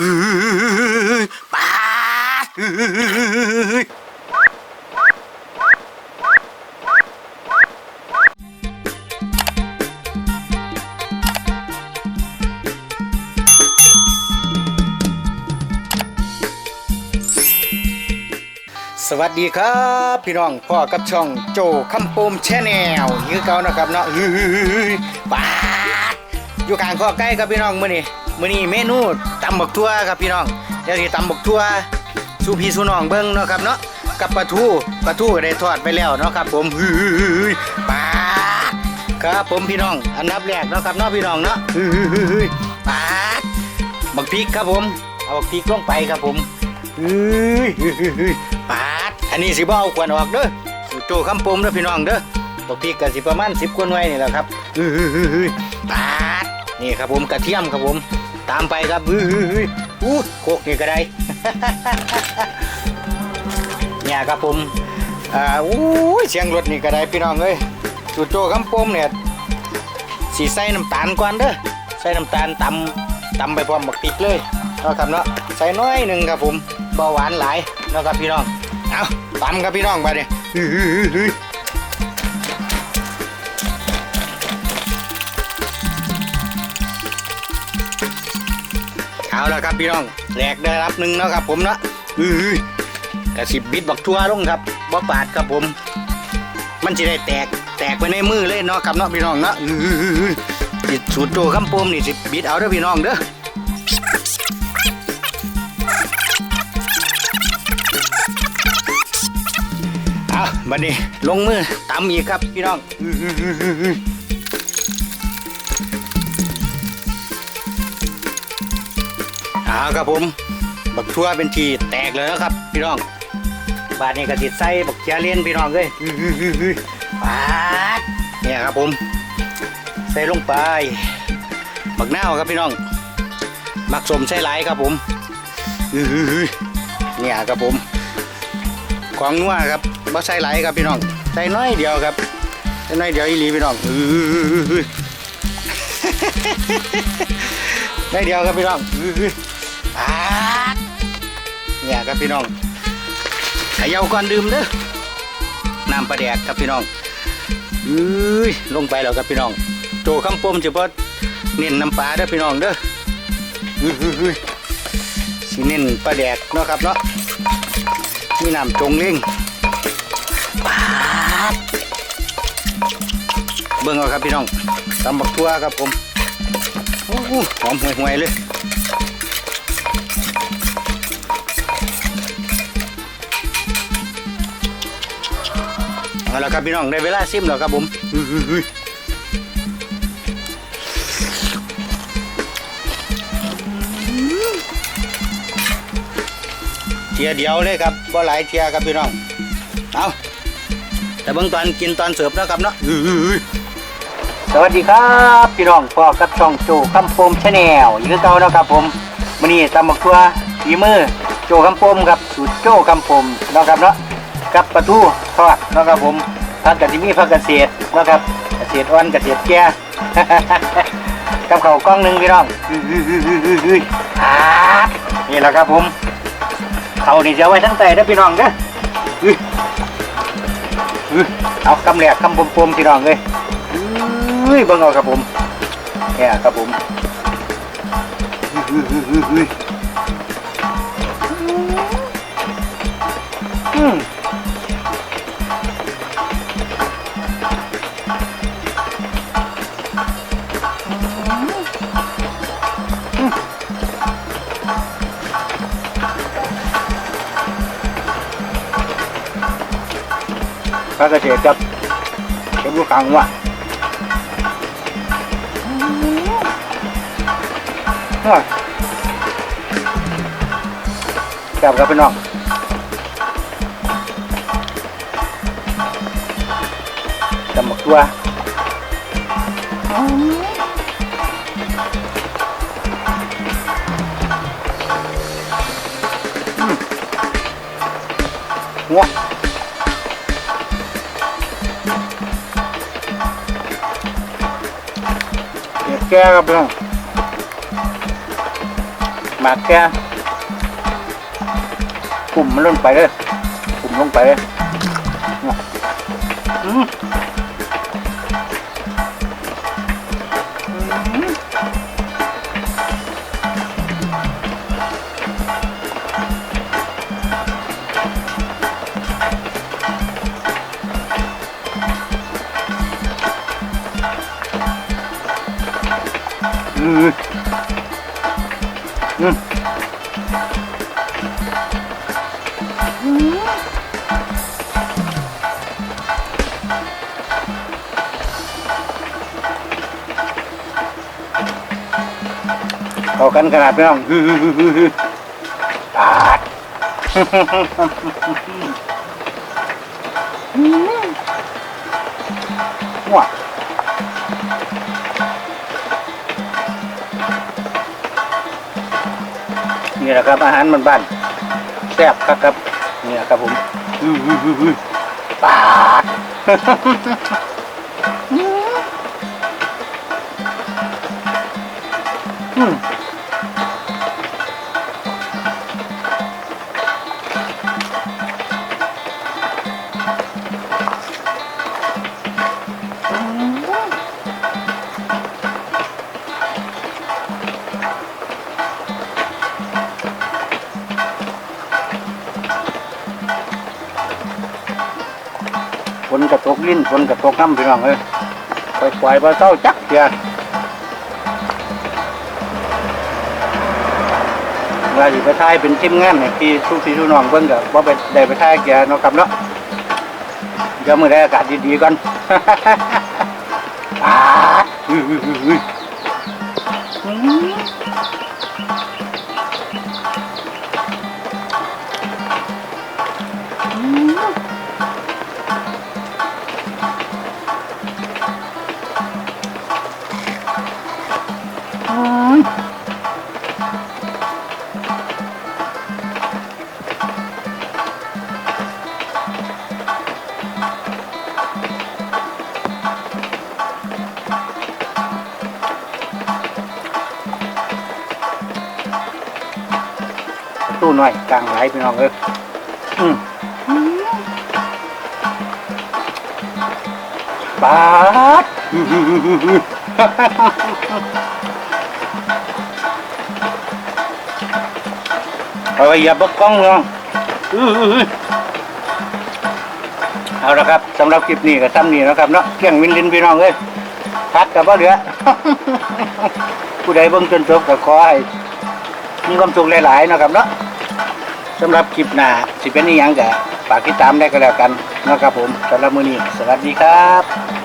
เฮ้ยปาดเฮ้ย สวัสดีครับ พี่น้องพ่อกับช่องโจคำโปมแชนแนลคือเก่านะครับเนาะเฮ้ยปาดอยู่กลางข้อใกล้ครับพี่น้องมื้อนี้ มื้อนี้เมนูตำบักทั่วครับพี่น้องเดี๋ยวสิตำบักทั่วสู่พี่สู่น้องเบิ่งเนาะครับเนาะกับปลาทูปลาทูก็ได้ทอดไปแล้วเนาะครับ ผมเฮ้ยปาดครับผมพี่น้อง อันดับแรกเนาะครับเนาะพี่น้องเนาะเฮ้ยปาดบักพริกครับผมเอาบักพริกลงไปครับผมเฮ้ยปาดอันนี้สิบ่เอาควนออกเด้อโจคำปมเด้อพี่น้องเด้อบักพริกก็สิประมาณ10กว่าหน่วยนี่แหละครับเฮ้ยปาดนี่ครับผมกระเทียมครับผม ตามไปครับเฮ้ยอู้โคกนี่ก็ได้ เนี่ยครับผมอ่าอู้ยเสียงรถนี่ก็ได้พี่น้องเอ้ยสูตรโจคำปมเนี่ยสีใส่น้ำตาลก่อนเด้อใส่น้ำตาลตำตำไปพร้อมบักพริกเลยเนาะครับเนาะใส่น้อยหนึ่งครับผมเบาหวานหลายเนาะครับพี่น้องเอาตำครับพี่น้องไปดิ เอาละครับพี่น้องแหลกได้รับหนึ่งนะครับผมนะอื้อกระสิบบิดบักทั่วลงครับบ่ปาดครับผม มันจะได้แตกแตกไปในมือเลยเนาะครับเนาะพี่น้องเนาะอื้อจิตสูตรโจคำปมนี่สิบิดเอาเด้อพี่น้องเด้อเอาบัดนี้ลงมือตำอีกครับพี่น้อง อื้อเอาครับผม บักทั่วเป็นทีแตกเลยนะครับ พี่น้อง บาดนี้ก็ติดใส่บักเจียเลียนพี่น้องเลยอื้อหือหือหือปาดเนี่ยครับผม ใส่ลงไป บักนาวครับพี่น้องมักสมใส่หลายครับผมอื้อหือหือเนี่ยครับผม ของนัวครับบ่ใส่หลายครับพี่น้อง ใส่น้อยเดียวครับใส่น้อยเดียวอีหลีพี่น้องอื้อหือหือหือน้อยเดียวครับพี่น้องอื้อหือ ปาดเนี่ยครับพี่น้องเขย่าก่อนดื่มเด้อน้ำปลาแดกครับพี่น้องอุ้ยลงไปแล้วครับพี่น้อง โจคำปมเฉพาะเน้นน้ำปลาเด้อพี่น้องเด้ออุ้ยอุ้ยอุ้ยสิเน้นปลาแดกเนาะครับเนาะมีน้ำจงเล่งปาดเบิ่งเอาครับพี่น้องตำบักทั่วครับผมโอ้โหหอมห่วยๆเลย เอาละครับพี่น้องได้เวลาซิมแล้วครับผมอื้อหือหือเทียเดียวเลยครับบ่หลายเทียครับพี่น้อง เอาแต่เบื้องตอนกินตอนเสิร์ฟนะครับเนาะอื้อหือหือสวัสดีครับพี่น้องพ่อกับช่องโจคำโปมชาแนลยืนเก่าแล้วครับผมวันนี้ตำบักทัวฝีมือโจคำโปมครับสูตรโจคำโปมเนาะครับเนาะ กับปลาทูทอดนะครับผมผักกะทิมีผักเกษตรเนะครับเกษตรอ่อนเกษตรแก่กับเข้ากล้องหนึ่งพี่น้องอานี่แหละครับผมเขานี่จะไว้ทั้งใจนะพี่น้องเด้อเอาคำแหลกคำปมๆพี่น้องเลยอื้อเบิ่งเอาครับผมเนี่ยครับผมอื้อ อื้ออื้ออื้ออืมพระเกษตรกับเก็บลูกขังว่ะน้อยจับกับพี่น้องจำหมกตัวอืมงัว แก้ครับพี่น้องหมากแก่กลุ่มมันลงไปเลยกลุ่มลงไปเลยอืม อืมอืมเข้ากันขนาดพี่น้องฮือฮือฮือฮือฮือปาดว้า นี่แหละครับ อาหารมันบ้านๆแซ่บครับครับนี่แหละครับผมฮือฮือฮือฮือปาด กระทกลิ้นฝนกระทกน้ำพี่น้องเอ้ยปล่อยปล่อยๆมาเศร้าจักเดียวว่าสิไปท้ายเป็นทีมงานเนี่ยที่ทุกพี่ทุกน้องเพิ่งกับว่าไปได้ไปท้ายแกเนาะครับเนาะเดี๋ยวมื้อได้อากาศดีๆก่อนปา ตู้น้อยกลางไหลพี่น้องเอ้ยปาดเอาไว้อย่าบกกล้องน้องเอาละครับสำหรับคลิปนี้ก็ซ้ำนี้นะครับเนาะเกี่ยงวินลินพี่น้องเอ้ยพัดกับว่าเหลือ ผู้ใดเบิ่งจนจบก็ขอให้มีความสุขหลายๆนะครับเนาะ สำหรับคลิปหน้าสิเป็นอีหยังกะฝากติดตามได้ก็แล้วกันนะครับผมสำหรับมื้อนี้สวัสดีครับ